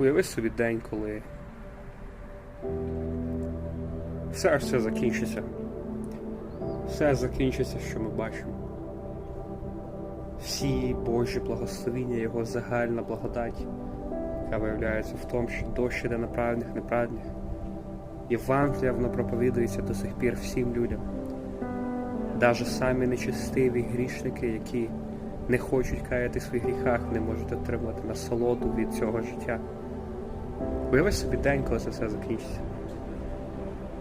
Уяви собі день, коли все аж все закінчиться. Все закінчиться, що ми бачимо. Всі Божі благословіння, Його загальна благодать, яка виявляється в тому, що дощ іде на праведних, неправедних. Євангелія воно проповідується до сих пір всім людям. Даже самі нечестиві грішники, які не хочуть каяти в своїх гріхах, не можуть отримати насолоду від цього життя. Уяви собі день, коли це все закінчиться.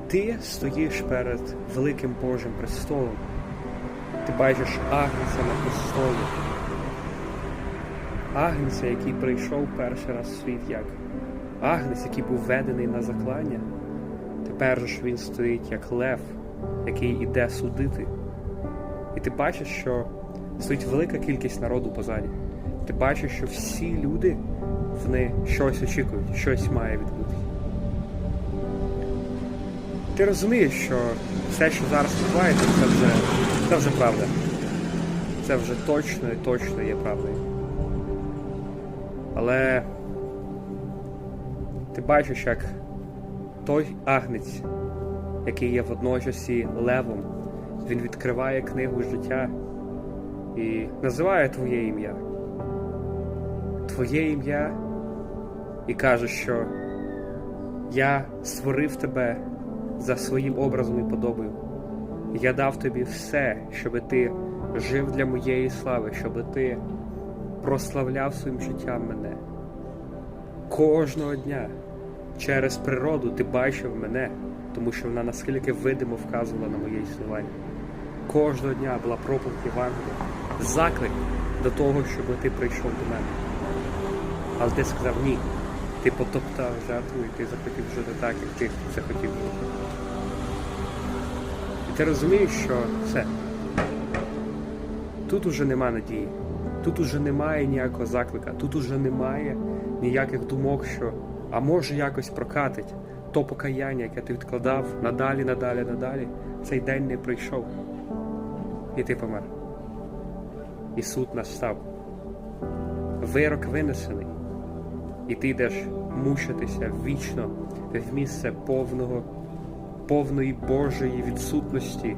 Ти стоїш перед великим Божим престолом. Ти бачиш Агнця на престолі. Агнця, який прийшов перший раз в світ як Агнець, який був введений на заклання. Тепер ж він стоїть як лев, який іде судити. І ти бачиш, що стоїть велика кількість народу позаді. Ти бачиш, що всі люди вони щось очікують, щось має відбутися. Ти розумієш, що все, що зараз відбувається, це вже, це вже правда. Це вже точно і точно є правдою. Але ти бачиш, як той агнець, який є водночас і левом, він відкриває книгу життя і називає твоє ім'я. Твоє ім'я і каже, що я створив тебе за своїм образом і подобою. Я дав тобі все, щоб ти жив для моєї слави, щоб ти прославляв своїм життям мене. Кожного дня через природу ти бачив мене, тому що вона наскільки видимо вказувала на моє існування. Кожного дня була проповідь Євангелія, заклик до того, щоб ти прийшов до мене. Але ти сказав ні. Ти потоптав жертву і ти захотів жити так, як ти захотів жити. І ти розумієш, що все. Тут уже нема надії. Тут уже немає ніякого заклика, тут уже немає ніяких думок, що а може якось прокатить то покаяння, яке ти відкладав надалі, надалі, надалі, цей день не прийшов. І ти помер. І суд настав. Вирок винесений. І ти йдеш мучитися вічно в місце повного, повної Божої відсутності,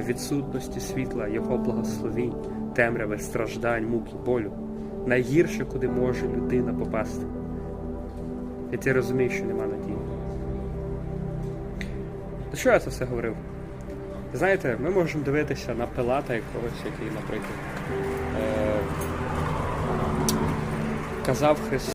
відсутності світла, Його благословінь, темряви, страждань, муки, болю. Найгірше, куди може людина попасти. І ти розумієш, що нема надії. До чого я це все говорив? Знаєте, ми можемо дивитися на Пилата якогось, який, наприклад, е- казав Христос.